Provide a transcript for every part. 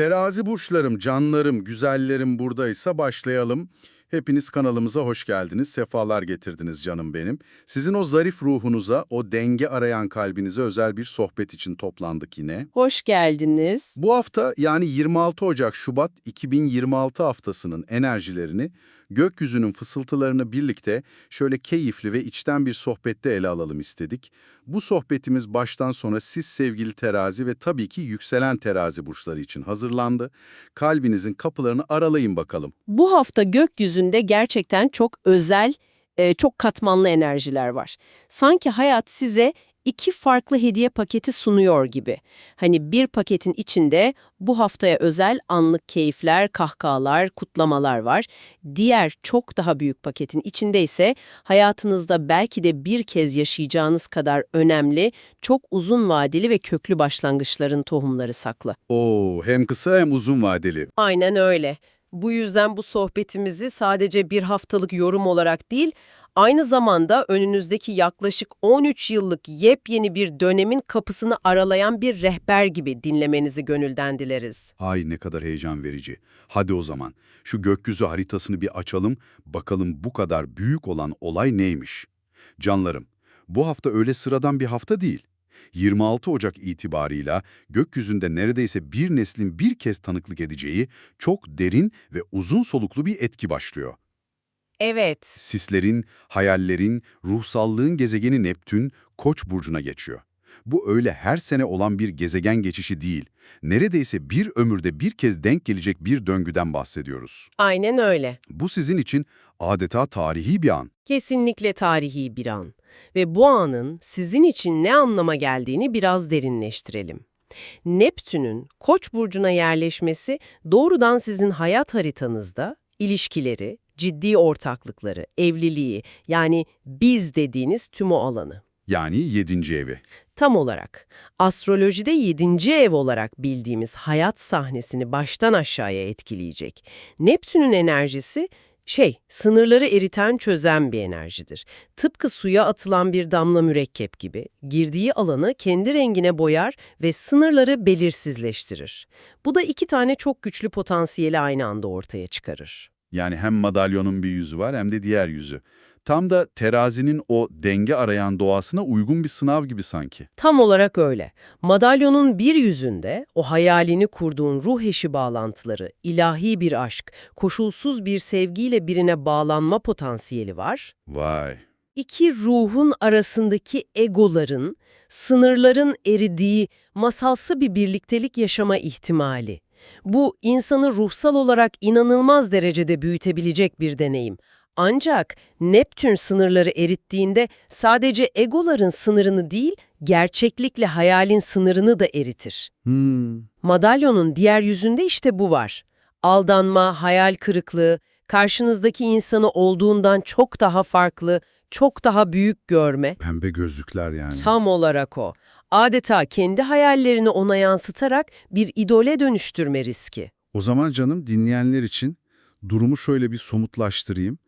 Terazi burçlarım, canlarım, güzellerim buradaysa başlayalım. Hepiniz kanalımıza hoş geldiniz, sefalar getirdiniz canım benim. Sizin o zarif ruhunuza, o denge arayan kalbinize özel bir sohbet için toplandık yine. Hoş geldiniz. Bu hafta yani 26 Ocak-Şubat 2026 haftasının enerjilerini, gökyüzünün fısıltılarını birlikte şöyle keyifli ve içten bir sohbette ele alalım istedik. Bu sohbetimiz baştan sona siz sevgili terazi ve tabii ki yükselen terazi burçları için hazırlandı. Kalbinizin kapılarını aralayın bakalım. Bu hafta gökyüzünde gerçekten çok özel, e, çok katmanlı enerjiler var. Sanki hayat size iki farklı hediye paketi sunuyor gibi. Hani bir paketin içinde bu haftaya özel anlık keyifler, kahkahalar, kutlamalar var. Diğer çok daha büyük paketin içinde ise hayatınızda belki de bir kez yaşayacağınız kadar önemli, çok uzun vadeli ve köklü başlangıçların tohumları saklı. Oo, hem kısa hem uzun vadeli. Aynen öyle. Bu yüzden bu sohbetimizi sadece bir haftalık yorum olarak değil, aynı zamanda önünüzdeki yaklaşık 13 yıllık yepyeni bir dönemin kapısını aralayan bir rehber gibi dinlemenizi gönülden dileriz. Ay ne kadar heyecan verici. Hadi o zaman şu gökyüzü haritasını bir açalım, bakalım bu kadar büyük olan olay neymiş? Canlarım, bu hafta öyle sıradan bir hafta değil. 26 Ocak itibarıyla gökyüzünde neredeyse bir neslin bir kez tanıklık edeceği çok derin ve uzun soluklu bir etki başlıyor. Evet. Sislerin, hayallerin, ruhsallığın gezegeni Neptün, Koç burcuna geçiyor. Bu öyle her sene olan bir gezegen geçişi değil. Neredeyse bir ömürde bir kez denk gelecek bir döngüden bahsediyoruz. Aynen öyle. Bu sizin için adeta tarihi bir an. Kesinlikle tarihi bir an. Ve bu anın sizin için ne anlama geldiğini biraz derinleştirelim. Neptün'ün Koç burcuna yerleşmesi doğrudan sizin hayat haritanızda ilişkileri, ciddi ortaklıkları, evliliği yani biz dediğiniz tüm o alanı. Yani 7. evi. Tam olarak astrolojide 7. ev olarak bildiğimiz hayat sahnesini baştan aşağıya etkileyecek. Neptün'ün enerjisi şey, sınırları eriten çözen bir enerjidir. Tıpkı suya atılan bir damla mürekkep gibi girdiği alanı kendi rengine boyar ve sınırları belirsizleştirir. Bu da iki tane çok güçlü potansiyeli aynı anda ortaya çıkarır. Yani hem madalyonun bir yüzü var hem de diğer yüzü. Tam da terazinin o denge arayan doğasına uygun bir sınav gibi sanki. Tam olarak öyle. Madalyonun bir yüzünde o hayalini kurduğun ruh eşi bağlantıları, ilahi bir aşk, koşulsuz bir sevgiyle birine bağlanma potansiyeli var. Vay. İki ruhun arasındaki egoların, sınırların eridiği masalsı bir birliktelik yaşama ihtimali. Bu insanı ruhsal olarak inanılmaz derecede büyütebilecek bir deneyim. Ancak Neptün sınırları erittiğinde sadece egoların sınırını değil, gerçeklikle hayalin sınırını da eritir. Hmm. Madalyonun diğer yüzünde işte bu var. Aldanma, hayal kırıklığı, karşınızdaki insanı olduğundan çok daha farklı, çok daha büyük görme. Pembe gözlükler yani. Tam olarak o. Adeta kendi hayallerini ona yansıtarak bir idole dönüştürme riski. O zaman canım dinleyenler için durumu şöyle bir somutlaştırayım.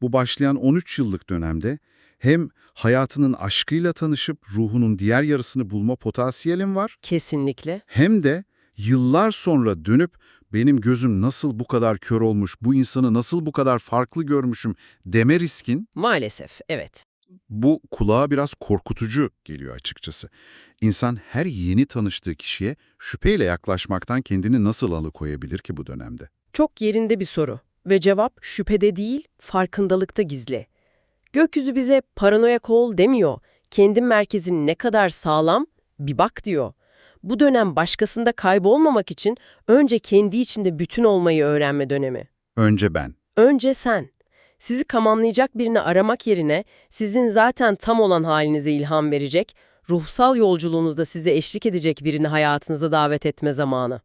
Bu başlayan 13 yıllık dönemde hem hayatının aşkıyla tanışıp ruhunun diğer yarısını bulma potansiyelin var, Kesinlikle. hem de yıllar sonra dönüp benim gözüm nasıl bu kadar kör olmuş, bu insanı nasıl bu kadar farklı görmüşüm deme riskin Maalesef, evet. Bu kulağa biraz korkutucu geliyor açıkçası. İnsan her yeni tanıştığı kişiye şüpheyle yaklaşmaktan kendini nasıl alıkoyabilir ki bu dönemde? Çok yerinde bir soru. Ve cevap şüphede değil, farkındalıkta gizli. Gökyüzü bize paranoyak ol demiyor. Kendi merkezin ne kadar sağlam bir bak diyor. Bu dönem başkasında kaybolmamak için önce kendi içinde bütün olmayı öğrenme dönemi. Önce ben. Önce sen. Sizi kamamlayacak birini aramak yerine sizin zaten tam olan halinize ilham verecek, ruhsal yolculuğunuzda size eşlik edecek birini hayatınıza davet etme zamanı.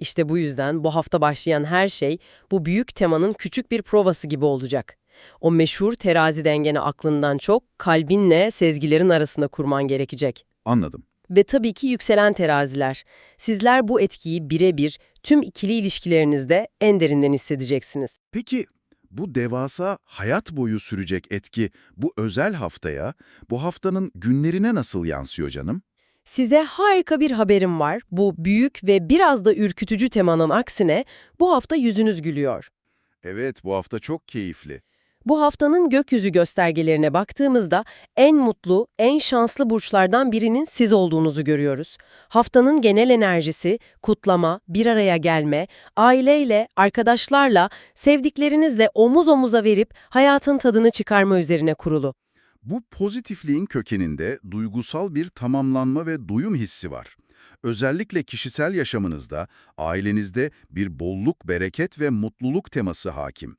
İşte bu yüzden bu hafta başlayan her şey bu büyük temanın küçük bir provası gibi olacak. O meşhur terazi dengeni aklından çok kalbinle sezgilerin arasında kurman gerekecek. Anladım. Ve tabii ki yükselen teraziler. Sizler bu etkiyi birebir tüm ikili ilişkilerinizde en derinden hissedeceksiniz. Peki bu devasa hayat boyu sürecek etki bu özel haftaya, bu haftanın günlerine nasıl yansıyor canım? Size harika bir haberim var. Bu büyük ve biraz da ürkütücü temanın aksine bu hafta yüzünüz gülüyor. Evet, bu hafta çok keyifli. Bu haftanın gökyüzü göstergelerine baktığımızda en mutlu, en şanslı burçlardan birinin siz olduğunuzu görüyoruz. Haftanın genel enerjisi, kutlama, bir araya gelme, aileyle, arkadaşlarla, sevdiklerinizle omuz omuza verip hayatın tadını çıkarma üzerine kurulu. Bu pozitifliğin kökeninde duygusal bir tamamlanma ve duyum hissi var. Özellikle kişisel yaşamınızda, ailenizde bir bolluk, bereket ve mutluluk teması hakim.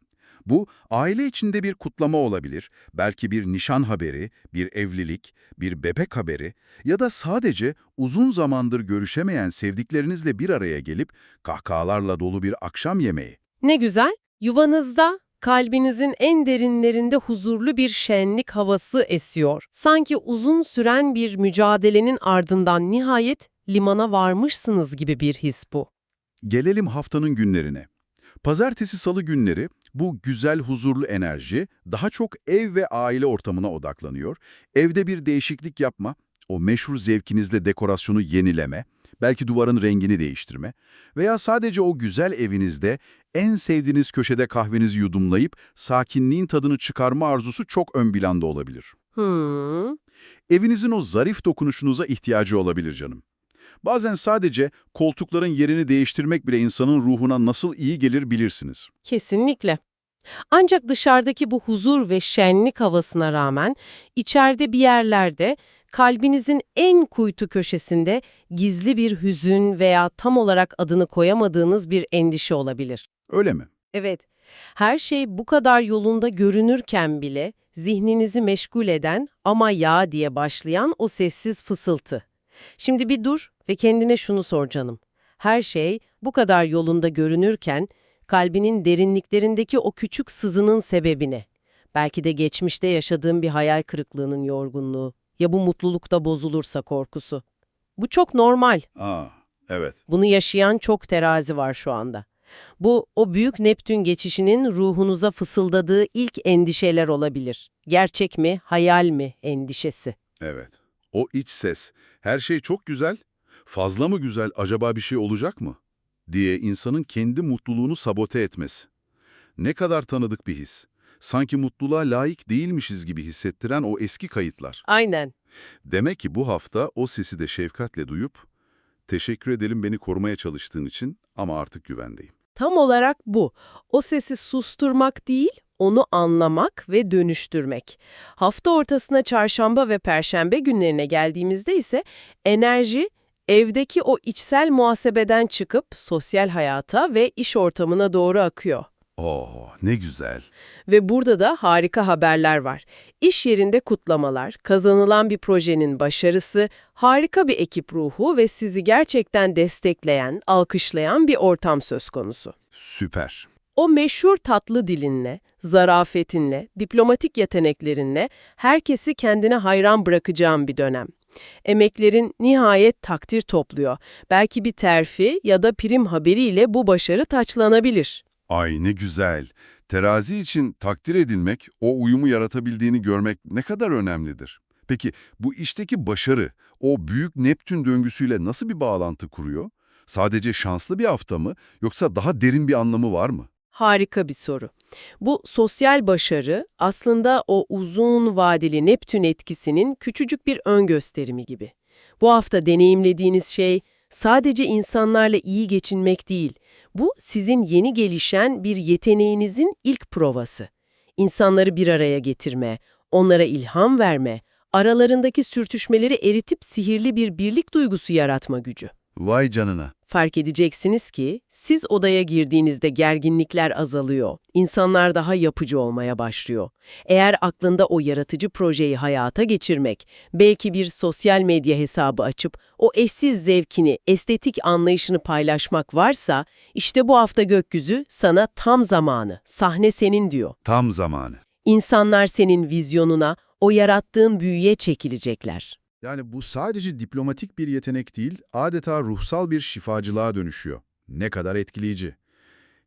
Bu, aile içinde bir kutlama olabilir, belki bir nişan haberi, bir evlilik, bir bebek haberi ya da sadece uzun zamandır görüşemeyen sevdiklerinizle bir araya gelip kahkahalarla dolu bir akşam yemeği. Ne güzel, yuvanızda kalbinizin en derinlerinde huzurlu bir şenlik havası esiyor. Sanki uzun süren bir mücadelenin ardından nihayet limana varmışsınız gibi bir his bu. Gelelim haftanın günlerine. Pazartesi salı günleri bu güzel huzurlu enerji daha çok ev ve aile ortamına odaklanıyor. Evde bir değişiklik yapma, o meşhur zevkinizle dekorasyonu yenileme, belki duvarın rengini değiştirme veya sadece o güzel evinizde en sevdiğiniz köşede kahvenizi yudumlayıp sakinliğin tadını çıkarma arzusu çok ön planda olabilir. Hmm. Evinizin o zarif dokunuşunuza ihtiyacı olabilir canım. Bazen sadece koltukların yerini değiştirmek bile insanın ruhuna nasıl iyi gelir bilirsiniz. Kesinlikle. Ancak dışarıdaki bu huzur ve şenlik havasına rağmen içeride bir yerlerde kalbinizin en kuytu köşesinde gizli bir hüzün veya tam olarak adını koyamadığınız bir endişe olabilir. Öyle mi? Evet, her şey bu kadar yolunda görünürken bile zihninizi meşgul eden ama ya diye başlayan o sessiz fısıltı. Şimdi bir dur ve kendine şunu sor canım. Her şey bu kadar yolunda görünürken kalbinin derinliklerindeki o küçük sızının sebebi ne? Belki de geçmişte yaşadığın bir hayal kırıklığının yorgunluğu ya bu mutlulukta bozulursa korkusu. Bu çok normal. Aa, evet. Bunu yaşayan çok terazi var şu anda. Bu, o büyük Neptün geçişinin ruhunuza fısıldadığı ilk endişeler olabilir. Gerçek mi, hayal mi endişesi. Evet. O iç ses, her şey çok güzel, fazla mı güzel, acaba bir şey olacak mı? diye insanın kendi mutluluğunu sabote etmesi. Ne kadar tanıdık bir his. Sanki mutluluğa layık değilmişiz gibi hissettiren o eski kayıtlar. Aynen. Demek ki bu hafta o sesi de şefkatle duyup, teşekkür ederim beni korumaya çalıştığın için ama artık güvendeyim. Tam olarak bu. O sesi susturmak değil, onu anlamak ve dönüştürmek. Hafta ortasına çarşamba ve perşembe günlerine geldiğimizde ise enerji evdeki o içsel muhasebeden çıkıp sosyal hayata ve iş ortamına doğru akıyor. Oh, ne güzel. Ve burada da harika haberler var. İş yerinde kutlamalar, kazanılan bir projenin başarısı, harika bir ekip ruhu ve sizi gerçekten destekleyen, alkışlayan bir ortam söz konusu. Süper. O meşhur tatlı dilinle, zarafetinle, diplomatik yeteneklerinle herkesi kendine hayran bırakacağım bir dönem. Emeklerin nihayet takdir topluyor. Belki bir terfi ya da prim haberiyle bu başarı taçlanabilir. Ay ne güzel. Terazi için takdir edilmek, o uyumu yaratabildiğini görmek ne kadar önemlidir. Peki bu işteki başarı, o büyük Neptün döngüsüyle nasıl bir bağlantı kuruyor? Sadece şanslı bir hafta mı yoksa daha derin bir anlamı var mı? Harika bir soru. Bu sosyal başarı aslında o uzun vadeli Neptün etkisinin küçücük bir ön gösterimi gibi. Bu hafta deneyimlediğiniz şey sadece insanlarla iyi geçinmek değil. Bu sizin yeni gelişen bir yeteneğinizin ilk provası. İnsanları bir araya getirme, onlara ilham verme, aralarındaki sürtüşmeleri eritip sihirli bir birlik duygusu yaratma gücü. Vay canına. Fark edeceksiniz ki siz odaya girdiğinizde gerginlikler azalıyor, insanlar daha yapıcı olmaya başlıyor. Eğer aklında o yaratıcı projeyi hayata geçirmek, belki bir sosyal medya hesabı açıp o eşsiz zevkini, estetik anlayışını paylaşmak varsa, işte bu hafta gökyüzü sana tam zamanı, sahne senin diyor. Tam zamanı. İnsanlar senin vizyonuna, o yarattığın büyüye çekilecekler. Yani bu sadece diplomatik bir yetenek değil, adeta ruhsal bir şifacılığa dönüşüyor. Ne kadar etkileyici.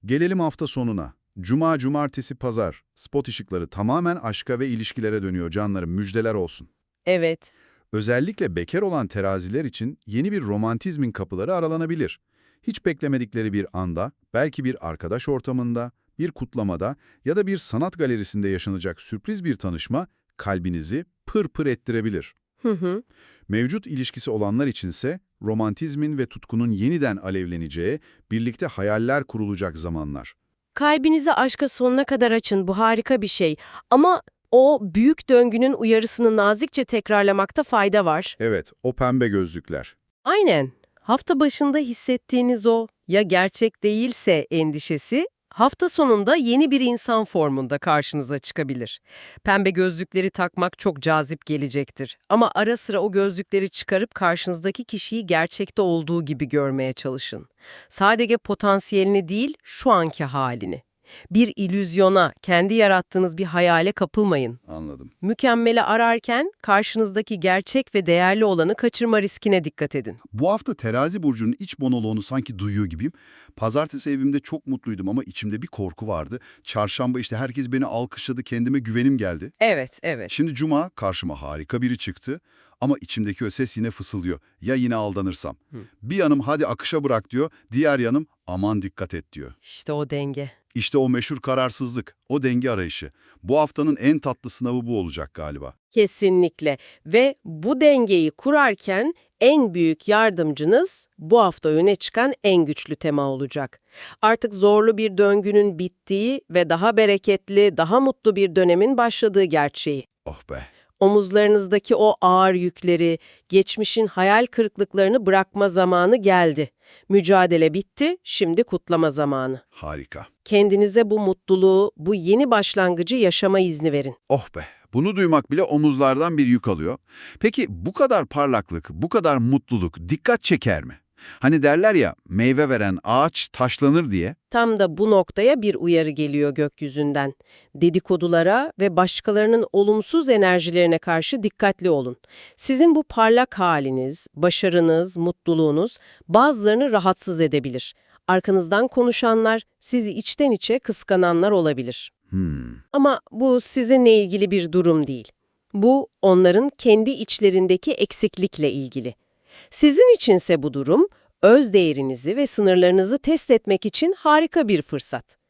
Gelelim hafta sonuna. Cuma, cumartesi, pazar. Spot ışıkları tamamen aşka ve ilişkilere dönüyor canlarım. Müjdeler olsun. Evet. Özellikle bekar olan teraziler için yeni bir romantizmin kapıları aralanabilir. Hiç beklemedikleri bir anda, belki bir arkadaş ortamında, bir kutlamada ya da bir sanat galerisinde yaşanacak sürpriz bir tanışma kalbinizi pır pır ettirebilir. Hı hı. Mevcut ilişkisi olanlar içinse romantizmin ve tutkunun yeniden alevleneceği, birlikte hayaller kurulacak zamanlar. Kalbinizi aşka sonuna kadar açın, bu harika bir şey. Ama o büyük döngünün uyarısını nazikçe tekrarlamakta fayda var. Evet, o pembe gözlükler. Aynen. Hafta başında hissettiğiniz o ya gerçek değilse endişesi hafta sonunda yeni bir insan formunda karşınıza çıkabilir. Pembe gözlükleri takmak çok cazip gelecektir. Ama ara sıra o gözlükleri çıkarıp karşınızdaki kişiyi gerçekte olduğu gibi görmeye çalışın. Sadece potansiyelini değil, şu anki halini. Bir ilüzyona, kendi yarattığınız bir hayale kapılmayın. Anladım. Mükemmeli ararken karşınızdaki gerçek ve değerli olanı kaçırma riskine dikkat edin. Bu hafta terazi burcunun iç monoloğunu sanki duyuyor gibiyim. Pazartesi evimde çok mutluydum ama içimde bir korku vardı. Çarşamba işte herkes beni alkışladı, kendime güvenim geldi. Evet, evet. Şimdi cuma karşıma harika biri çıktı ama içimdeki o ses yine fısıldıyor. Ya yine aldanırsam? Bir yanım hadi akışa bırak diyor, diğer yanım aman dikkat et diyor. İşte o denge. İşte o meşhur kararsızlık, o denge arayışı. Bu haftanın en tatlı sınavı bu olacak galiba. Kesinlikle. Ve bu dengeyi kurarken en büyük yardımcınız bu hafta öne çıkan en güçlü tema olacak. Artık zorlu bir döngünün bittiği ve daha bereketli, daha mutlu bir dönemin başladığı gerçeği. Oh be. Omuzlarınızdaki o ağır yükleri, geçmişin hayal kırıklıklarını bırakma zamanı geldi. Mücadele bitti, şimdi kutlama zamanı. Harika. Kendinize bu mutluluğu, bu yeni başlangıcı yaşama izni verin. Oh be. Bunu duymak bile omuzlardan bir yük alıyor. Peki bu kadar parlaklık, bu kadar mutluluk dikkat çeker mi? Hani derler ya meyve veren ağaç taşlanır diye. Tam da bu noktaya bir uyarı geliyor gökyüzünden. Dedikodulara ve başkalarının olumsuz enerjilerine karşı dikkatli olun. Sizin bu parlak haliniz, başarınız, mutluluğunuz bazılarını rahatsız edebilir. Arkanızdan konuşanlar, sizi içten içe kıskananlar olabilir. Hmm. Ama bu sizinle ilgili bir durum değil. Bu onların kendi içlerindeki eksiklikle ilgili. Sizin içinse bu durum, öz değerinizi ve sınırlarınızı test etmek için harika bir fırsat.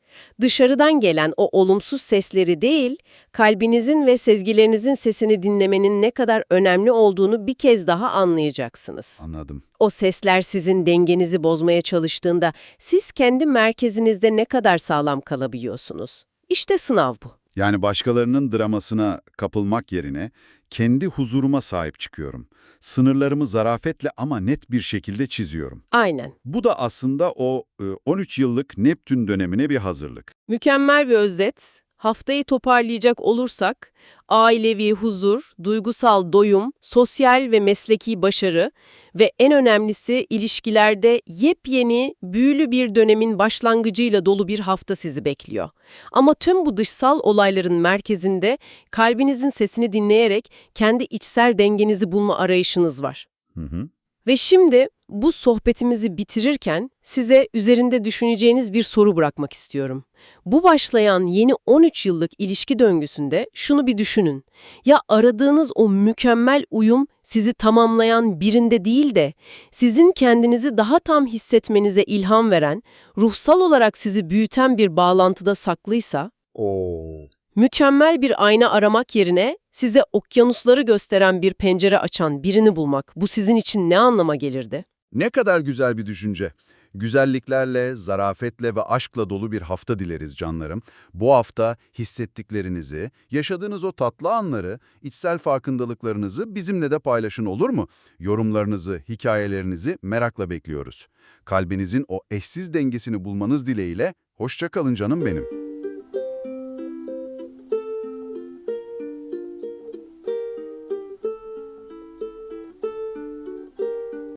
Dışarıdan gelen o olumsuz sesleri değil, kalbinizin ve sezgilerinizin sesini dinlemenin ne kadar önemli olduğunu bir kez daha anlayacaksınız. Anladım. O sesler sizin dengenizi bozmaya çalıştığında siz kendi merkezinizde ne kadar sağlam kalabiliyorsunuz? İşte sınav bu. Yani başkalarının dramasına kapılmak yerine kendi huzuruma sahip çıkıyorum. Sınırlarımı zarafetle ama net bir şekilde çiziyorum. Aynen. Bu da aslında o e, 13 yıllık Neptün dönemine bir hazırlık. Mükemmel bir özet. Haftayı toparlayacak olursak, ailevi huzur, duygusal doyum, sosyal ve mesleki başarı ve en önemlisi ilişkilerde yepyeni, büyülü bir dönemin başlangıcıyla dolu bir hafta sizi bekliyor. Ama tüm bu dışsal olayların merkezinde kalbinizin sesini dinleyerek kendi içsel dengenizi bulma arayışınız var. Hı hı. Ve şimdi bu sohbetimizi bitirirken size üzerinde düşüneceğiniz bir soru bırakmak istiyorum. Bu başlayan yeni 13 yıllık ilişki döngüsünde şunu bir düşünün. Ya aradığınız o mükemmel uyum sizi tamamlayan birinde değil de sizin kendinizi daha tam hissetmenize ilham veren, ruhsal olarak sizi büyüten bir bağlantıda saklıysa, Oo. Mükemmel bir ayna aramak yerine size okyanusları gösteren bir pencere açan birini bulmak bu sizin için ne anlama gelirdi? Ne kadar güzel bir düşünce. Güzelliklerle, zarafetle ve aşkla dolu bir hafta dileriz canlarım. Bu hafta hissettiklerinizi, yaşadığınız o tatlı anları, içsel farkındalıklarınızı bizimle de paylaşın olur mu? Yorumlarınızı, hikayelerinizi merakla bekliyoruz. Kalbinizin o eşsiz dengesini bulmanız dileğiyle, hoşça kalın canım benim.